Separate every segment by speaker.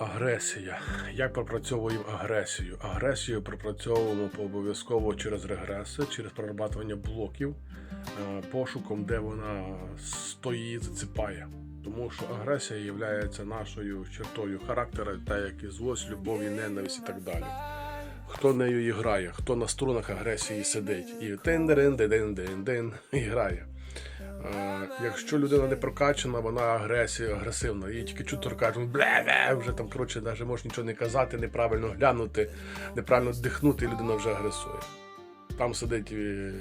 Speaker 1: Агресія. Як пропрацьовуємо агресію? Агресію пропрацьовуємо обов'язково через регреси, через прорабатування блоків, е, пошуком, де вона стоїть, заціпає. Тому що агресія є нашою чертою характеру, та як і злость, любов, і ненависть і так далі. Хто нею і грає, хто на струнах агресії сидить і тин дин дин дин дин і грає. Е, якщо людина не прокачана, вона агресія, агресивна. Її тільки чуть бле-бле, вже там, коротше, навіть можеш нічого не казати, неправильно глянути, неправильно дихнути, і людина вже агресує. Там сидить е,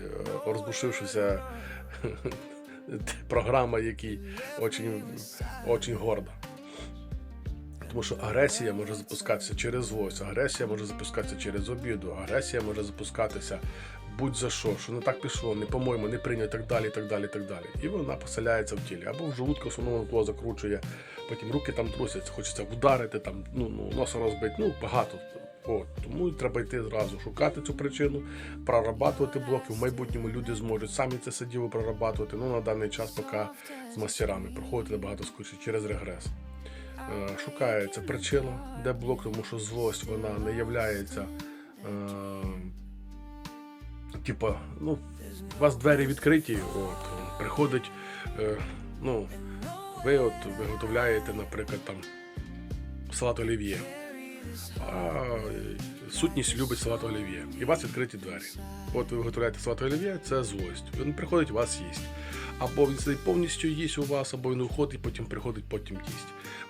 Speaker 1: розбушившися програма, очень, очень горда. Тому що агресія може запускатися через злость, агресія може запускатися через обіду, агресія може запускатися будь-за що, що не так пішло, не по-моєму, не прийнято, так далі, так далі, так далі. І вона поселяється в тілі. Або в желудку основному тло закручує, потім руки там трусяться, хочеться вдарити, там, ну, ну, носа розбити, ну, багато. От, тому треба йти зразу шукати цю причину, прорабатувати блоки. В майбутньому люди зможуть самі це сиділи прорабатувати. Ну на даний час поки з мастерами проходити набагато скоріше через регрес. Е, Шукається причина, де блок, тому що злость вона не являється. Е, типа, ну, у вас двері відкриті, от, приходить, е, ну, ви от виготовляєте, наприклад, там салат олів'є. А сутність любить салат олів'є. І у вас відкриті двері. От ви виготовляєте салат олів'є, це злость. Він приходить, вас їсть. Або він сидить повністю їсть у вас, або він уходить, потім приходить, потім їсть.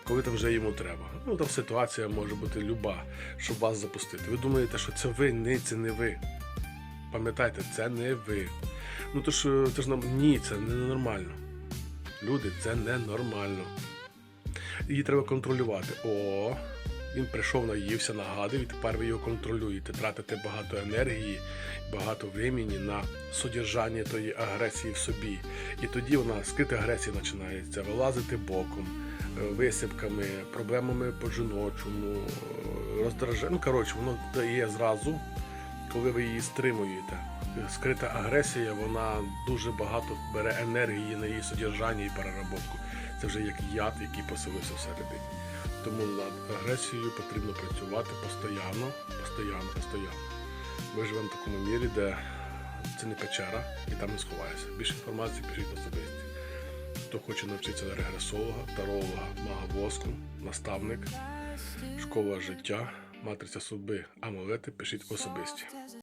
Speaker 1: Коли там вже йому треба. Ну там ситуація може бути люба, щоб вас запустити. Ви думаєте, що це ви, ні, це не ви. Пам'ятайте, це не ви. Ну то ж, це ж нам ні, це не нормально. Люди, це ненормально. Її треба контролювати. О, він прийшов, наївся, нагадив, і тепер ви його контролюєте. Тратите багато енергії, багато времени на содержання тої агресії в собі. І тоді вона скрита агресія починається, вилазити боком, е, висипками, проблемами по жіночому, роздраженням. Ну, коротше, воно дає зразу, коли ви її стримуєте. Скрита агресія, вона дуже багато бере енергії на її содержання і переработку. Це вже як яд, який поселився всередині. Тому над агресією потрібно працювати постійно, постійно, постійно. Ми живемо в такому мірі, де це не печера і там не сховаєшся. Більше інформації пишіть особисті. Хто хоче навчитися на регресолога, таролога, мага воску, наставник, школа життя, матриця судьби, амулети, пишіть особисті.